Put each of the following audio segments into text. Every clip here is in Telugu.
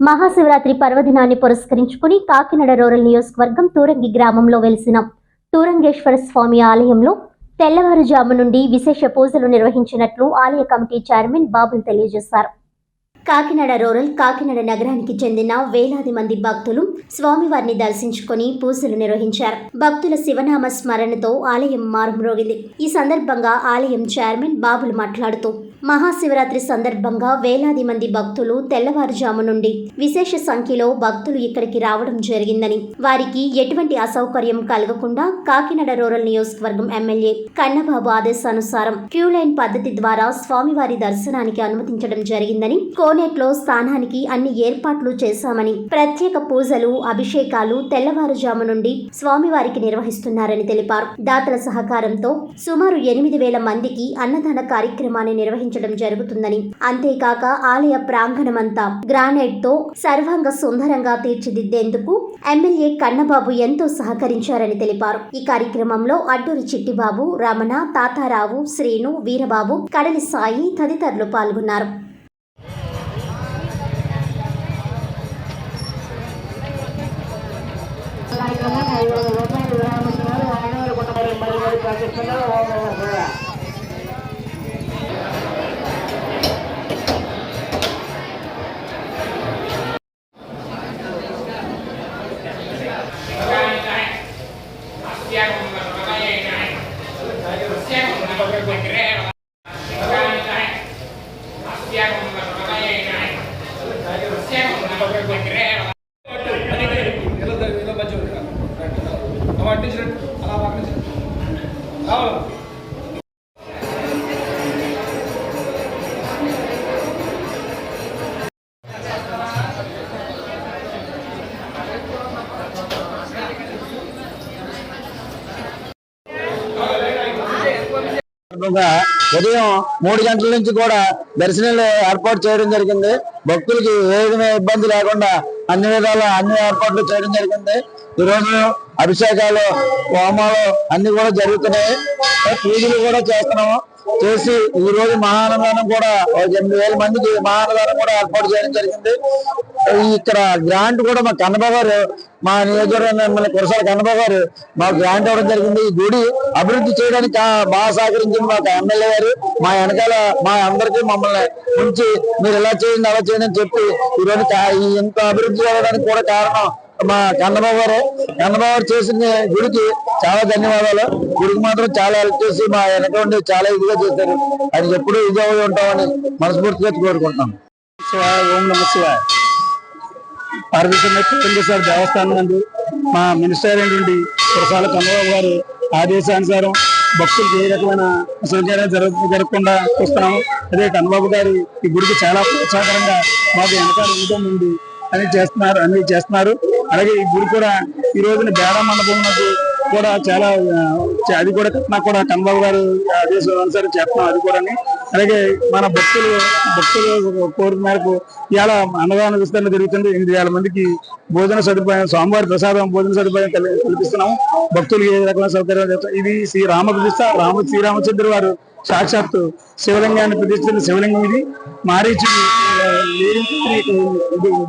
మహాశివరాత్రి పర్వదినాన్ని పురస్కరించుకుని కాకినాడ రూరల్ నియోజకవర్గం తూరంగి గ్రామంలో వెలిసిన తూరంగేశ్వర స్వామి ఆలయంలో తెల్లవారుజాము నుండి విశేష పూజలు నిర్వహించినట్లు ఆలయ కమిటీ చైర్మన్ బాబులు తెలియజేశారు. కాకినాడ రూరల్ కాకినాడ నగరానికి చెందిన వేలాది మంది భక్తులు స్వామివారిని దర్శించుకొని పూజలు నిర్వహించారు. భక్తుల శివనామ స్మరణతో ఆలయం మారుమ్రోగింది. ఈ సందర్భంగా ఆలయం చైర్మన్ బాబులు మాట్లాడుతూ మహాశివరాత్రి సందర్భంగా వేలాది మంది భక్తులు తెల్లవారుజాము నుండి విశేష సంఖ్యలో భక్తులు ఇక్కడికి రావడం జరిగిందని. వారికి ఎటువంటి అసౌకర్యం కలగకుండా కాకినాడ రూరల్ నియోజకవర్గం ఎమ్మెల్యే కన్నబాబు ఆదేశానుసారం క్యూ లైన్ పద్ధతి ద్వారా స్వామివారి దర్శనానికి అనుమతించడం జరిగిందని కోనేట్లో స్థానానికి అన్ని ఏర్పాట్లు చేశామని ప్రత్యేక పూజలు అభిషేకాలు తెల్లవారుజాము నుండి స్వామివారికి నిర్వహిస్తున్నారని తెలిపారు. దాతల సహకారంతో సుమారు ఎనిమిది వేల మందికి అన్నదాన కార్యక్రమాన్ని నిర్వహించడం జరుగుతుందని. అంతేకాక ఆలయ ప్రాంగణమంతా గ్రానైట్తో సర్వాంగ సుందరంగా తీర్చిదిద్దేందుకు ఎమ్మెల్యే కన్నబాబు ఎంతో సహకరించారని తెలిపారు. ఈ కార్యక్రమంలో అడ్డూరి చిట్టిబాబు రమణ తాతారావు శ్రీను వీరబాబు కడలి సాయి తదితరులు పాల్గొన్నారు. potrebbe creare ma stiamo una stiamo una potrebbe creare అలా సందర్భంగా ఉదయం మూడు గంటల నుంచి కూడా దర్శనాలు ఏర్పాటు చేయడం జరిగింది. భక్తులకి ఏ విధమైన ఇబ్బంది లేకుండా అన్ని విధాల అన్ని ఏర్పాట్లు చేయడం జరిగింది. ఈ రోజు అభిషేకాలు హోమాలు అన్ని కూడా జరుగుతున్నాయి. పూజలు కూడా చేస్తున్నాము. చేసి ఈ రోజు మహానదానం కూడా ఒక ఎనిమిది వేల మందికి మహానదానం కూడా ఏర్పాటు చేయడం జరిగింది. ఇక్కడ గ్రాంట్ కూడా మా కన్నబాబు మా నియోజకవర్గం ఎమ్మెల్యే కురసాల కన్నబాబు గారు మాకు గ్రాంట్ ఇవ్వడం జరిగింది. ఈ గుడి అభివృద్ధి చేయడానికి బాగా సహకరించింది మాకు ఎమ్మెల్యే గారు మా వెనకాల మా అందరికీ మమ్మల్ని ఉంచి మీరు ఇలా చేయండి అలా చేయండి అని చెప్పి ఈ రోజు ఇంత అభివృద్ధి చేయడానికి కూడా కారణం మా కన్నబాబు గారు కన్నబాబు గారు చేసిన గుడికి చాలా ధన్యవాదాలు. గుడికి మాత్రం చాలా హెల్ప్ చేసి మా వెనక ఉండి చాలా ఇదిగా చేశారు. అది ఎప్పుడు ఇదే ఉంటామని మనస్ఫూర్తిగా కోరుకుంటున్నాం. శివాయ ఓం నమ శివాయ. పార్వతీశ్వర దేవస్థానం నందు మా మినిస్టర్ అయినటువంటి కురసాల కన్నబాబు గారు ఆదేశానుసారం భక్తులకు ఏ రకమైన అసౌకర్యాలు జరగ జరగకుండా చూస్తున్నాము. అదే కన్నబాబు గారి ఈ గుడికి చాలా ప్రోత్సాహకరంగా మాకు వెనకాల ఉండటం ఉంది. అని చేస్తున్నారు అని చేస్తున్నారు. అలాగే ఈ గుడి కూడా ఈ రోజున బేడా మండపం కూడా చాలా అది కూడా కట్నా కూడా కన్నబాబు గారు ఆదేశం అనుసారం చేస్తున్నాం అది కూడా అలాగే మన భక్తులు భక్తులు కోరిక మేరకు ఇవాళ అన్నదాన విస్తరణ జరుగుతుంది. ఎనిమిది వేల మందికి భోజన సదుపాయం స్వామివారి ప్రసాదం భోజన సదుపాయం కల్పి- కల్పిస్తున్నాము భక్తులకు ఏ రకమైన సౌకర్యాలు ఇది శ్రీ రామకృష్ణ రామ శ్రీరామచంద్ర వారు సాక్షాత్తు శివలింగాన్ని ప్రతిష్ఠించిన శివలింగం ఇది. మారీచి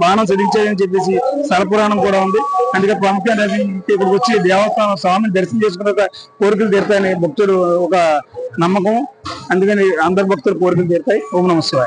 బాణం చదివించాయని చెప్పేసి సరపురాణం కూడా ఉంది. అందుకే ప్రాముఖ్యంగా ఇక్కడికి వచ్చి దేవస్థానం స్వామిని దర్శనం చేసుకున్న కోరికలు తీరుతాయని భక్తులు ఒక నమ్మకం. అందుకని అందరు భక్తులు కోరికలు తీరుతాయి. ఓం నమస్కారం